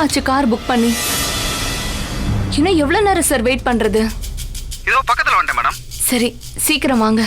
நேரம் ஆச்சு car book பண்ணி? இன்னும் எவ்வளோ நேரம் சார் வெயிட் பண்றது? இதோ பக்கத்துல வந்துட்டேன் மேடம் சரி சீக்கிரம் வாங்க.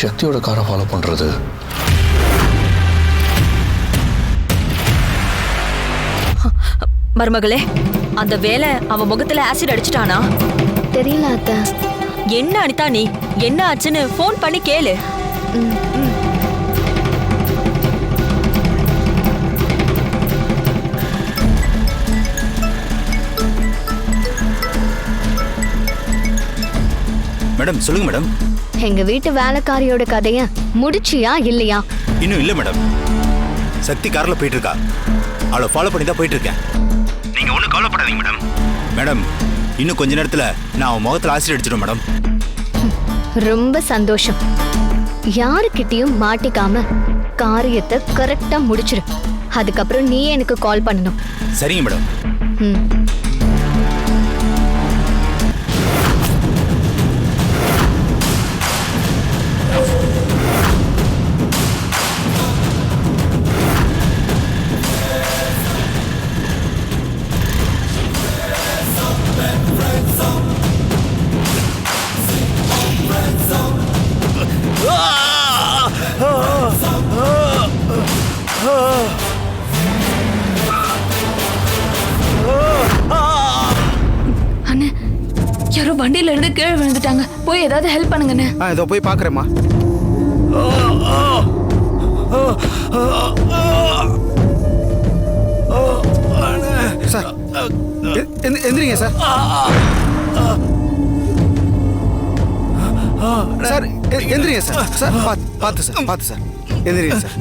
சக்தியோட காரை ஃபாலோ பண்றது. மருமகளே அந்த வேலை அவன் முகத்துல ஆசிட் அடிச்சிட்டானா? தெரியல அத்தை. என்ன அனிதா நீ? என்ன ஆச்சுன்னு ஃபோன் பண்ணி கேளு. மேடம் சொல்லுங்க மேடம். எங்க வீட்டு வேலைக்காரியோட கதைய முடிச்சியா இல்லையா? இன்னும் இல்ல மேடம். சக்தி கார்ல போயிட்டு இருக்கா அவளை ஃபாலோ பண்ணி தான் போயிட்டு இருக்கேன் நீங்க ஒன்றும் கவலைப்படாதீங்க மேடம். மேடம் இன்னும் கொஞ்ச நேரத்துல நான் அவன் முகத்துல ஆசிட் அடிச்சிடும் மேடம். ரொம்ப சந்தோஷம். யாருக்கிட்டயும் மாட்டிக்காம காரியத்தை கரெக்டா முடிச்சிரு. அதுக்கப்புறம் நீ எனக்கு கால் பண்ணணும். சரிங்க மேடம். ம். இருந்து கீழே விழுந்துட்டாங்க. போய் ஏதாவது ஹெல்ப் பண்ணுங்கண்ணே ஆ இதோ போய் பார்க்குறேம்மா சார் எ- எந்த- எந்திரிங்க சார். சார் எ- எந்திரிங்க சார். சார் பார்த்து பார்த்து சார் பார்த்து சார். எந்திரிங்க சார்.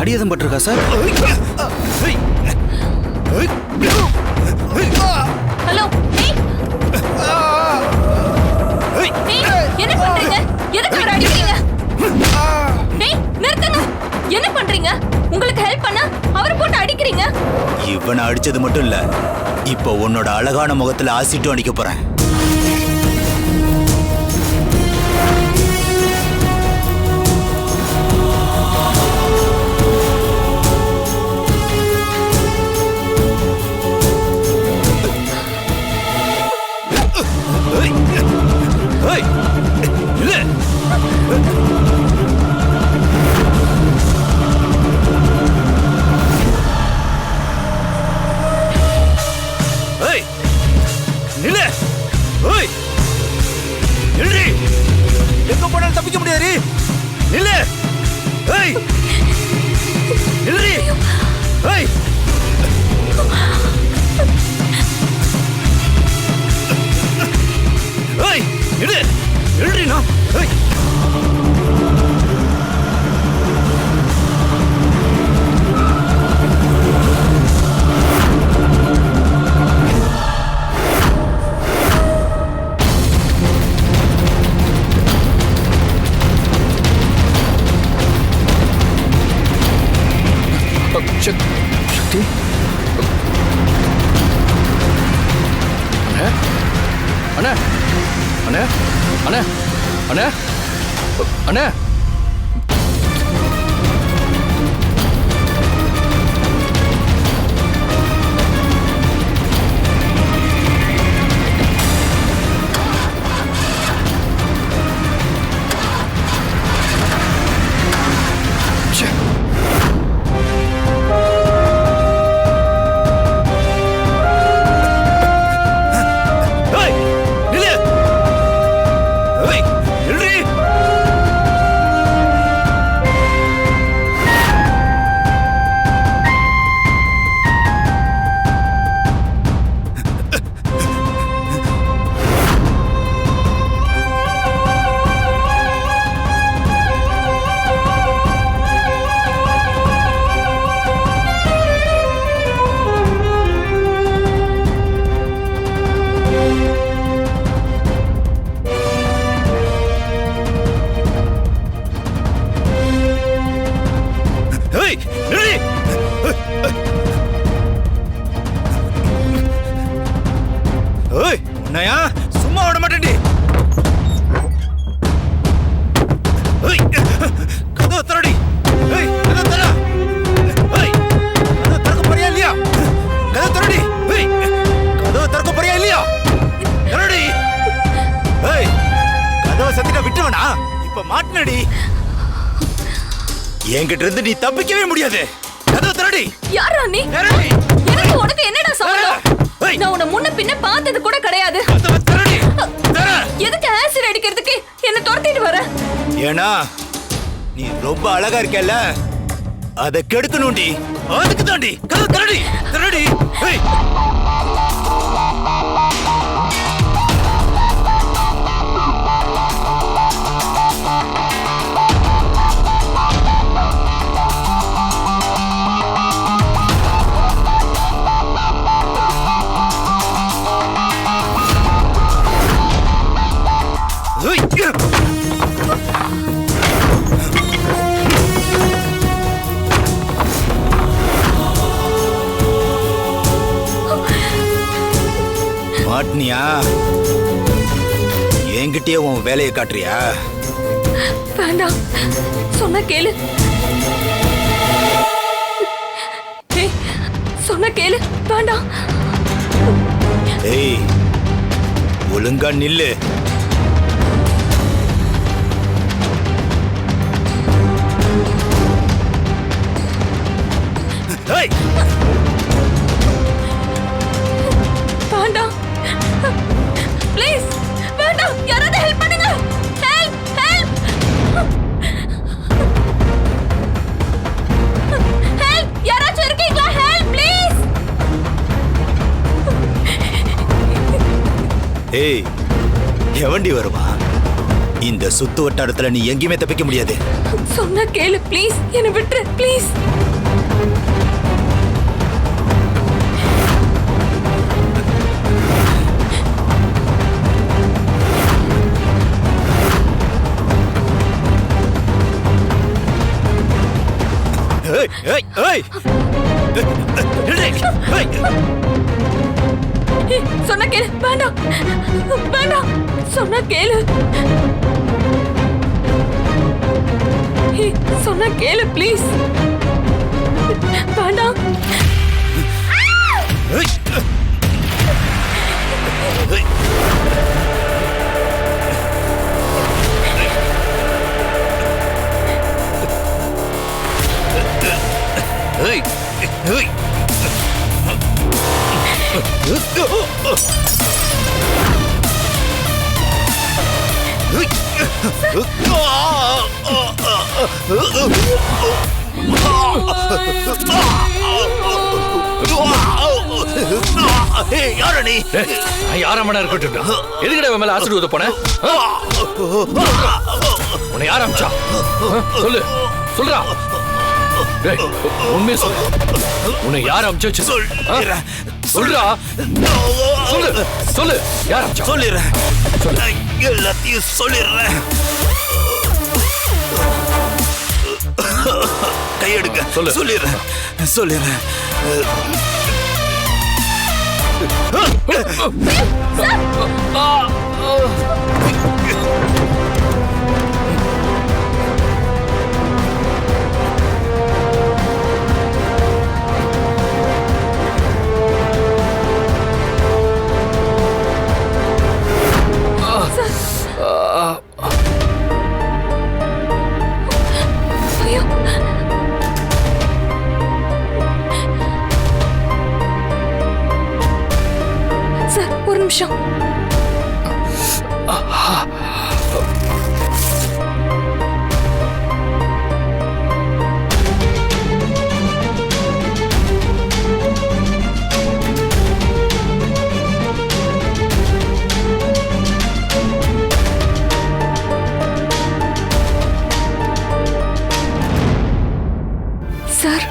அடி எதுவும் பட்டிருக்கா சார்? ஹலோ என்ன பண்றீங்க? எதுக்கு அவரை அடிக்கிறீங்க? டேய் நிறுத்துங்க. என்ன பண்றீங்க? உங்களுக்கு ஹெல்ப் பண்ண அவரை போட்டு அடிக்கிறீங்க? இவனை அடிச்சது மட்டும் இல்ல இப்போ உன்னோட அழகான முகத்துல ஆசிட்டும் அடிக்க போறேன். என்கிட்ட இருந்து நீ தப்பிக்கவே முடியாது. கதவு தரடி. யாரா நீ எனக்கு உனக்கு என்னடா சம்பந்தம் ஏய். நான் உன்னை முன்ன பின்ன பார்த்தது கூட கிடையாது. எதுக்கு ஆசிட் அடிக்கிறதுக்கு? என்ன துரத்திட்டு வர. ஏன்னா நீ ரொம்ப அழகா இருக்கல அத கெடுக்கணும்டி அதுக்கு தாண்டி. கதவு தரடி தரடி மாட்டினியா என்கிட்டயே உன் வேலையை காட்டுறியா? வேண்டாம். சொன்ன கேளு. சொன்ன கேளு. வேண்டாம். ஏய் ஒழுங்கா நில்லு. ஏய்! வேண்டாம் ப்ளீஸ் வேண்டாம் யாராவது ஹெல்ப் பண்ணுங்க. ஹெல்ப் ஹெல்ப் ஹெல்ப் யாராச்சும் இருக்கீங்களா? ஹெல்ப் ப்ளீஸ் ஏய் எவண்டி வருவா? இந்த சுத்து வட்டாரத்துல நீ எங்கேயுமே தப்பிக்க முடியாது. சொன்னா கேளு ப்ளீஸ் என்னை விட்டுரு ப்ளீஸ் சொன்ன கேளு. வேண்டாம். வேண்டாம். சொன்ன கேளு. சொன்னா கேளு ப்ளீஸ். வேண்டாம். ஏய். யார நீ? யாராமடா இருக்கட்டும் எதுக்கடா இவன் மேல ஆசிட் ஊத்த போன? உன்னை யார் அமிச்சா? சொல்லு. சொல்றா. உண்மையை சொல்லு. உன்னை யார் அமிச்சு வச்சு சொல்லிடுறேன். சொல்றா? சொல்லு. சொல்லு யார் அமிச்சா? சொல்லிடுறேன். எல்லாத்தையும் சொல்லிடுறேன். கையெடுங்க. சொல்லு. சொல்லிடுறேன். சொல்லிடுறேன். நிமிஷம் சார்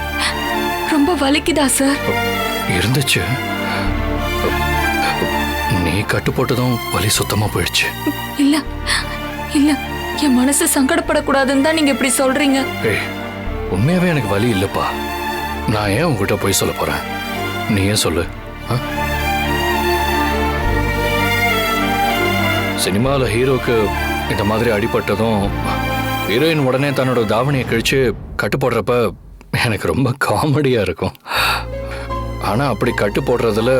ரொம்ப வலிக்குதா சார்? இருந்துச்சு. கட்டு போட்டதும் வலி சுத்தமா போயிடுச்சு. இல்ல இல்ல என் மனசு சங்கடப்படக்கூடாதுன்னு தான் நீங்க இப்படி சொல்றீங்க. ஏய் உண்மையாவே எனக்கு வலி இல்லப்பா. நான் ஏன் உங்ககிட்ட போய் சொல்ல போறேன்? நீ ஏன் சொல்லு ஆ? சினிமாவில் ஹீரோக்கு இந்த மாதிரி அடிபட்டதும் ஹீரோயின் உடனே தன்னோட தாவணியை கழிச்சு கட்டு போடுறப்ப எனக்கு ரொம்ப காமெடியாக இருக்கும். ஆனால் அப்படி கட்டு போடுறதுல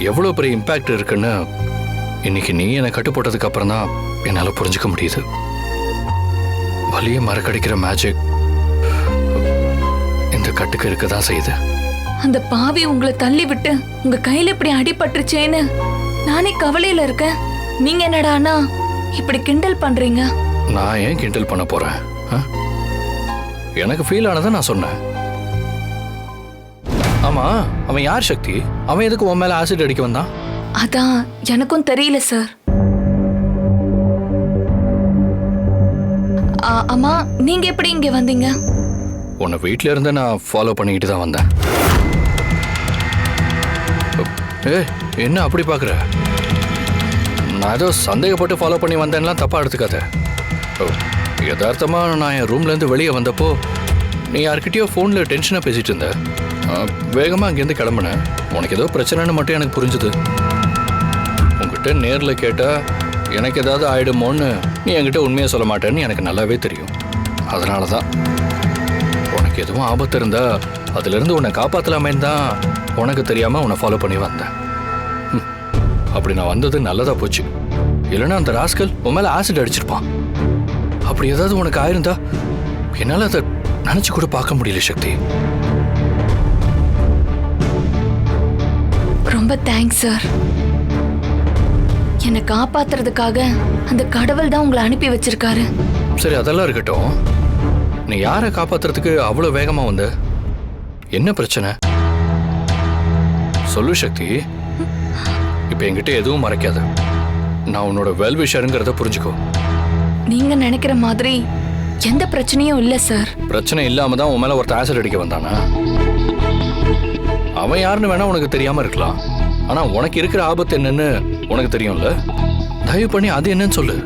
எவ்வளோ பெரிய இம்பேக்ட் இருக்குன்னு இன்னைக்கு நீ என்னை கட்டு போட்டதுக்கு அப்புறம் தான் என்னால் புரிஞ்சுக்க முடியுது. வலிய மறக்கடிக்கிற மேஜிக் இந்த கட்டுக்கு இருக்க தான் செய்யுது. அந்த பாவி உங்களை தள்ளி விட்டு உங்க கையில இப்படி அடிபட்டுருச்சேன்னு நானே கவலையில இருக்கேன். நீங்க என்னடானா இப்படி கிண்டல் பண்றீங்க? நான் ஏன் கிண்டல் பண்ண போறேன்? எனக்கு ஃபீல் ஆனதை நான் சொன்னேன். ஆமா அவன் யார் சக்தி? அவன் எதுக்கு உன் மேல ஆசிட் அடிக்க வந்தான்? அதான் எனக்கும் தெரியல சார் அம்மா நீங்க எப்படி இங்க வந்தீங்க? உன்னை வீட்ல இருந்து நான் ஃபாலோ பண்ணிக்கிட்டு தான் வந்தேன். ஏ என்ன அப்படி பார்க்குற? நான் ஏதோ சந்தேகப்பட்டு ஃபாலோ பண்ணி வந்தேன்லாம் தப்பா எடுத்துக்காத. ஓ, யதார்த்தமா நான் என் ரூம்லேருந்து வெளியே வந்தப்போ நீ யார்கிட்டயோ ஃபோனில் டென்ஷனாக பேசிட்டு இருந்த. வேகமாக அங்கேருந்து கிளம்புனேன். உனக்கு ஏதோ பிரச்சனைன்னு மட்டும் எனக்கு புரிஞ்சுது. உங்ககிட்ட நேரில் கேட்டால் எனக்கு ஏதாவது ஆயிடுமோன்னு நீ என்கிட்ட உண்மையை சொல்ல மாட்டேன்னு எனக்கு நல்லாவே தெரியும். அதனால தான் உனக்கு எதுவும் ஆபத்து இருந்தா அதுலேருந்து உன்னை காப்பாற்றலாமே தான் உனக்கு தெரியாமல் உன்னை ஃபாலோ பண்ணி வந்தேன். அப்படி நான் வந்தது நல்லதா போச்சு. இல்லைன்னா அந்த ராஸ்கல் உன் மேலே ஆசிட் அடிச்சிருப்பான். அப்படி ஏதாவது உனக்கு ஆயிருந்தா என்னால் அதை நினச்சி கூட பார்க்க முடியல சக்தி. ரொம்ப தேங்க்ஸ் சார் என்னை காப்பாத்துறதுக்காக அந்த கடவுள் தான் உங்களை அனுப்பி வச்சிருக்காரு. சரி அதெல்லாம் இருக்கட்டும். நீ யாரை காப்பாத்துறதுக்கு அவ்வளோ வேகமா வந்த? என்ன பிரச்சனை? சொல்லு சக்தி. இப்போ என்கிட்ட எதுவும் மறைக்காத. நான் உன்னோட வெல்விஷருங்கிறத புரிஞ்சுக்கோ. நீங்க நினைக்கிற மாதிரி எந்த பிரச்சனையும் இல்ல சார் பிரச்சனை இல்லாம தான் உன் மேல ஒருத்தன் ஆசிட் அடிக்க வந்தானா? அவன் யாருன்னு வேணா உனக்கு தெரியாம இருக்கலாம். ஆனா உனக்கு இருக்கிற ஆபத்து என்னன்னு உனக்கு தெரியும்ல? தயவு பண்ணி அது என்னன்னு சொல்லு.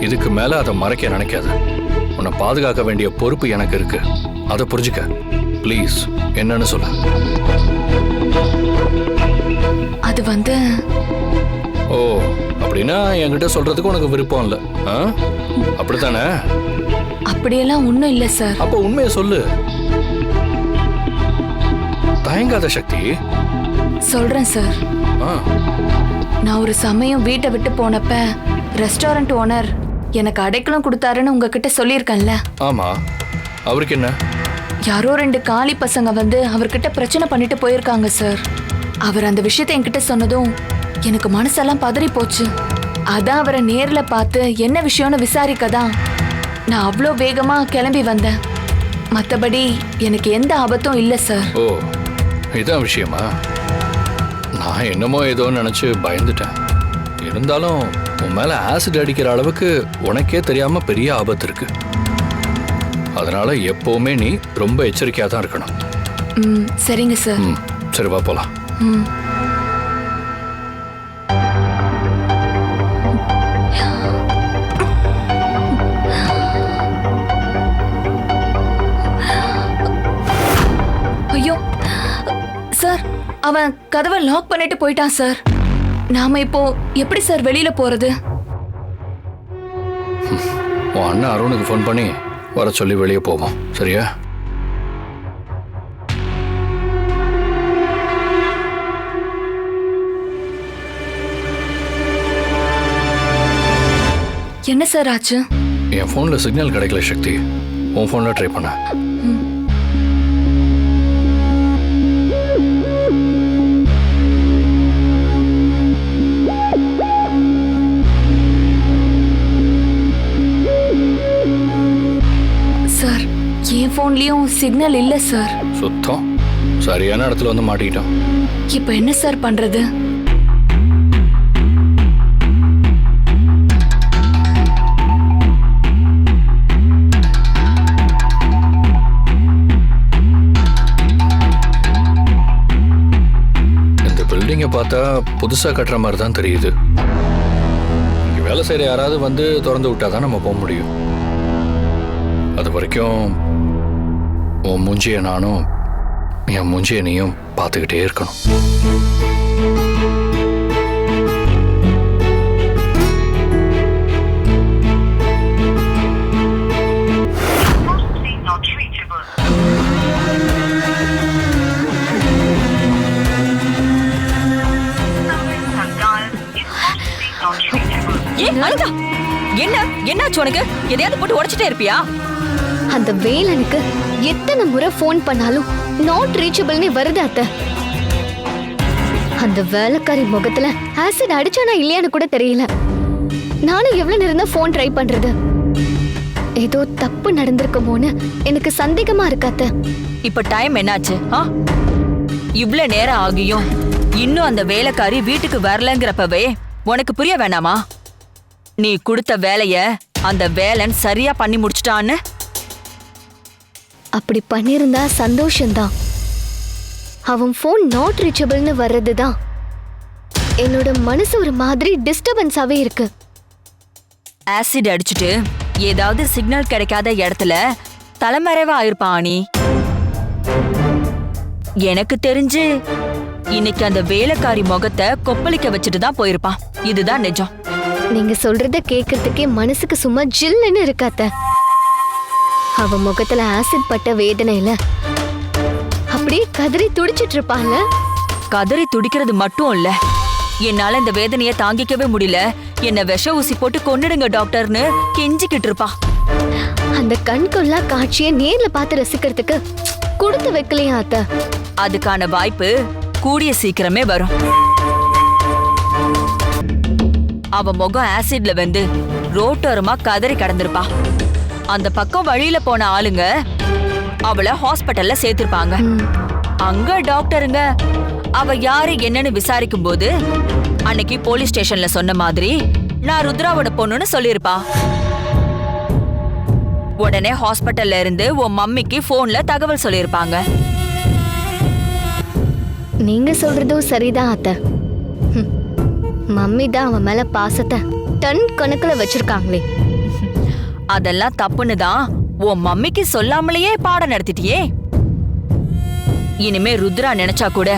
இதுக்கு மேல அதை மறைக்க நினைக்காத. உன்னை பாதுகாக்க வேண்டிய பொறுப்பு எனக்கு இருக்கு. அதை புரிஞ்சுக்க. ப்ளீஸ் என்னன்னு சொல்லு. அது வந்து ஓ அப்படின்னா என்கிட்ட சொல்றதுக்கு உனக்கு விருப்பம் இல்லை. அப்படித்தானே? அப்படியெல்லாம் ஒண்ணும் இல்ல சார். அப்ப உண்மையை சொல்லு. தயங்காத சக்தி. சொல்றேன் சார் ஆ. நான் ஒரு சமயம் வீட்டை விட்டு போனப்ப ரெஸ்டாரண்ட் ஓனர் எனக்கு அடைக்கலம் கொடுத்தாருன்னு உங்ககிட்ட சொல்லியிருக்கேன்ல. ஆமா. அவருக்கு என்ன? யாரோ ரெண்டு காலி பசங்க வந்து அவர்கிட்ட பிரச்சனை பண்ணிட்டு போயிருக்காங்க சார் அவர் அந்த விஷயத்தை என்கிட்ட சொன்னதும் எனக்கு மனசெல்லாம் பதறி போச்சு அதான் அவரை நேர்ல பார்த்து என்ன விஷயம்னு விசாரிக்க தான் நான் அவ்வளோ வேகமா கிளம்பி வந்தேன். மற்றபடி எனக்கு எந்த ஆபத்தும் இல்லை சார் ஓ. இதான் விஷயமா? நான் என்னமோ ஏதோ நினைச்சு பயந்துட்டேன். இருந்தாலும் உன் மேல ஆசிட் அடிக்கிற அளவுக்கு உனக்கே தெரியாம பெரிய ஆபத்து இருக்கு. அதனால எப்பவுமே நீ ரொம்ப எச்சரிக்கையா தான் இருக்கணும். ம் சரிங்க சார் ம் சரி வா போலாம். ம். அவன் கதவை லாக் பண்ணிட்டு போயிட்டான் சார் நாம இப்போ எப்படி சார் வெளியில போறது? உன் அண்ணன் அருணுக்கு ஃபோன் பண்ணி வர சொல்லி வெளியே போவோம் சரியா? என்ன சார் ஆச்சு? என் ஃபோனில் சிக்னல் கிடைக்கல சக்தி. உன் ஃபோனில் ட்ரை பண்ண. என் ஃபோன்லயும் சிக்னல் இல்ல சார். சுத்தம். சரியான இடத்துல வந்து மாட்டிக்கிட்டோம் இப்போ என்ன சார் பண்றது? பில்டிங்கை பார்த்தா புதுசாக கட்டுற மாதிரி தான் தெரியுது. இங்கே வேலை செய்கிற யாராவது வந்து திறந்து விட்டா தான் நம்ம போக முடியும். அது வரைக்கும் உன் மூஞ்சியை நானும் என் மூஞ்சியை நீயும் பார்த்துக்கிட்டே இருக்கணும். ஏய், அனிதா என்ன? என்னாச்சு உனக்கு? எதையாவது போட்டு உடைச்சிட்டே இருப்பியா? அந்த வேலனுக்கு எத்தனை முறை ஃபோன் பண்ணாலும் நாட் ரீச்சபிள்னு வருது அத்தை. அந்த வேலைக்காரி முகத்துல ஆசிட் அடிச்சானா இல்லையான்னு கூட தெரியல. நானும் எவ்வளவு நேரம் ஃபோன் ட்ரை பண்றது? ஏதோ தப்பு நடந்திருக்குமோன்னு எனக்கு சந்தேகமா இருக்கு அத்தை. இப்ப டைம் என்னாச்சு ஆ? இவ்ளோ நேரம் ஆகியும் இன்னும் அந்த வேலைக்காரி வீட்டுக்கு வரலங்கிறப்பவே உனக்கு புரிய வேணாமா? நீ கொடுத்த வேலைய அந்த வேலன் சரியா பண்ணி முடிச்சிட்டான்னு? அப்படி பண்ணியிருந்தா சந்தோஷம்தான். அவன் ஃபோன் நாட் ரீச்சபிள்னு வர்றதுதான். என்னோட மனசு ஒரு மாதிரி டிஸ்டர்பன்ஸாவே இருக்கு. ஆசிட் அடிச்சுட்டு ஏதாவது சிக்னல் கிடைக்காத இடத்துல தலைமறைவா ஆயிருப்பான் நீ எனக்கு தெரிஞ்சு இன்னைக்கு அந்த வேலைக்காரி முகத்தை கொப்பளிக்க வச்சுட்டு தான் போயிருப்பான். இதுதான் நிஜம். நீங்க சொல்றத கேட்கறதுக்கே மனசுக்கு சும்மா ஜில்லுன்னு இருக்காத்த அவ முகத்துல ஆசிட் பட்ட வேதனையில அப்படியே கதறி துடிச்சிட்டு இருப்பான்ல. கதறி துடிக்கிறது மட்டும் இல்ல. என்னால இந்த வேதனைய தாங்கிக்கவே முடியல. என்ன விஷ ஊசி போட்டு கொன்னுடுங்க டாக்டர்னு கெஞ்சிக்கிட்டு இருப்பா. அந்த கண்கொள்ளா காட்சியை நேர்ல பார்த்து ரசிக்கிறதுக்கு கொடுத்து வைக்கலையா அத்த? அதுக்கான வாய்ப்பு கூடிய சீக்கிரமே வரும். அவ முகம் ஆசிட்ல வந்து ரோட்டோரமா கதறி கடந்திருப்பா. அந்த பக்கம் வழியில போன ஆளுங்க அவளை ஹாஸ்பிட்டல்ல சேர்த்திருப்பாங்க. அங்க டாக்டருங்க. அவ யாரு என்னன்னு விசாரிக்கும் போது அன்னைக்கு போலீஸ் ஸ்டேஷன்ல சொன்ன மாதிரி நான் ருத்ராவோட பொண்ணுன்னு சொல்லியிருப்பா. உடனே ஹாஸ்பிட்டல்ல இருந்து உன் மம்மிக்கு போன்ல தகவல் சொல்லியிருப்பாங்க. நீங்க சொல்றதும் சரிதான் அத்த. மம்மி தான் அவன் மேல பாசத்தை டன் கணக்குல வச்சிருக்காங்களே. அதெல்லாம் தப்புன்னு தான் உன் மம்மிக்கு சொல்லாமலேயே பாடம் நடத்திட்டியே. இனிமே ருத்ரா நினைச்சா கூட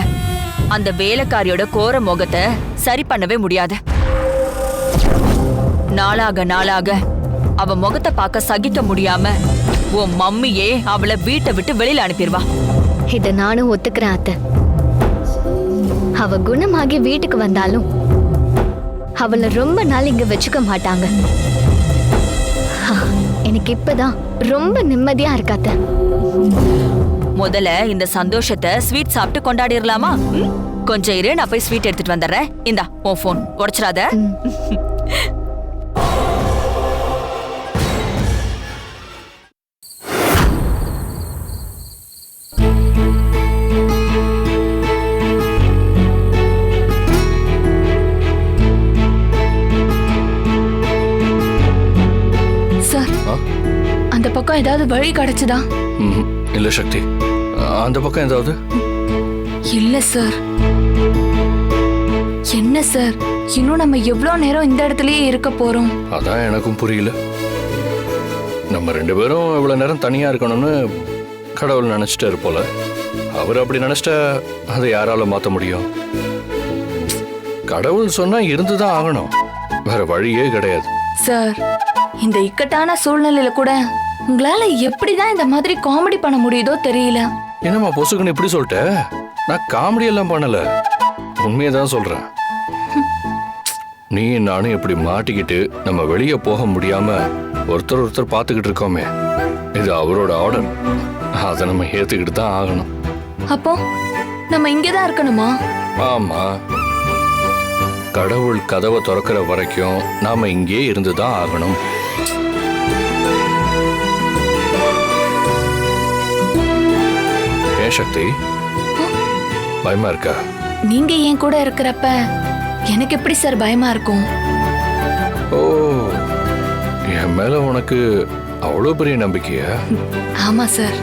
அந்த வேலைக்காரியோட கோர முகத்தை சரி பண்ணவே முடியாது. நாளாக நாளாக அவ முகத்தை பார்க்க சகிக்க முடியாம உன் மம்மியே அவளை வீட்டை விட்டு வெளியில அனுப்பிடுவா. இத நானும் ஒத்துக்கிறேன் அத்த. அவ குணமாகி வீட்டுக்கு வந்தாலும் அவளை ரொம்ப நாள் இங்க வச்சுக்க மாட்டாங்க. எனக்கு இப்பதான் ரொம்ப நிம்மதியா இருக்காத்த. முதல்ல இந்த சந்தோஷத்தை ஸ்வீட் சாப்பிட்டு கொண்டாடிரலாமா? ம்? கொஞ்சம் இரு நான் போய் ஸ்வீட் எடுத்துட்டு வந்துடுறேன். இந்தா உன் ஃபோன் உடைச்சிடாத. பக்கம் ஏதாவது வழி கிடைச்சதா. இல்ல சக்தி. அந்த பக்கம் ஏதாவது? இல்ல சார் என்ன சார் இன்னும் நம்ம எவ்வளோ நேரம் இந்த இடத்துலயே இருக்க போறோம்? அதான் எனக்கும் புரியல. நம்ம ரெண்டு பேரும் இவ்வளவு நேரம் தனியா இருக்கணும்னு கடவுள் நினைச்சிட்டாரு போல. அவர் அப்படி நினைச்சிட்டா அதை யாரால மாத்த முடியும்? கடவுள் சொன்னா இருந்துதான் ஆகணும். வேற வழியே கிடையாது. சார் இந்த இக்கட்டான சூழ்நிலையில கூட உங்களால எப்படிதான் இந்த மாதிரி காமெடி பண்ண முடியுதோ தெரியல. என்னம்மா பொசுக்குன்னு இப்படி சொல்லிட்ட? நான் காமெடி எல்லாம் பண்ணல. உண்மையை தான் சொல்றேன். நீ நானும் இப்படி மாட்டிக்கிட்டு நம்ம வெளியே போக முடியாம ஒருத்தர் ஒருத்தர் பார்த்துக்கிட்டு இருக்கோமே. இது அவரோட ஆர்டர். அதை நம்ம ஏத்துக்கிட்டு தான் ஆகணும். அப்போ நம்ம இங்கதான் இருக்கணுமா? ஆமா. கடவுள் கதவை திறக்கிற வரைக்கும் நாம இங்கே இருந்து தான் ஆகணும். ஏன் சக்தி பயமா இருக்கா? நீங்க என் கூட இருக்கிறப்ப எனக்கு எப்படி சார் பயமா இருக்கும்? ஓ என் மேல உனக்கு அவ்வளோ பெரிய நம்பிக்கையா? ஆமா சார்.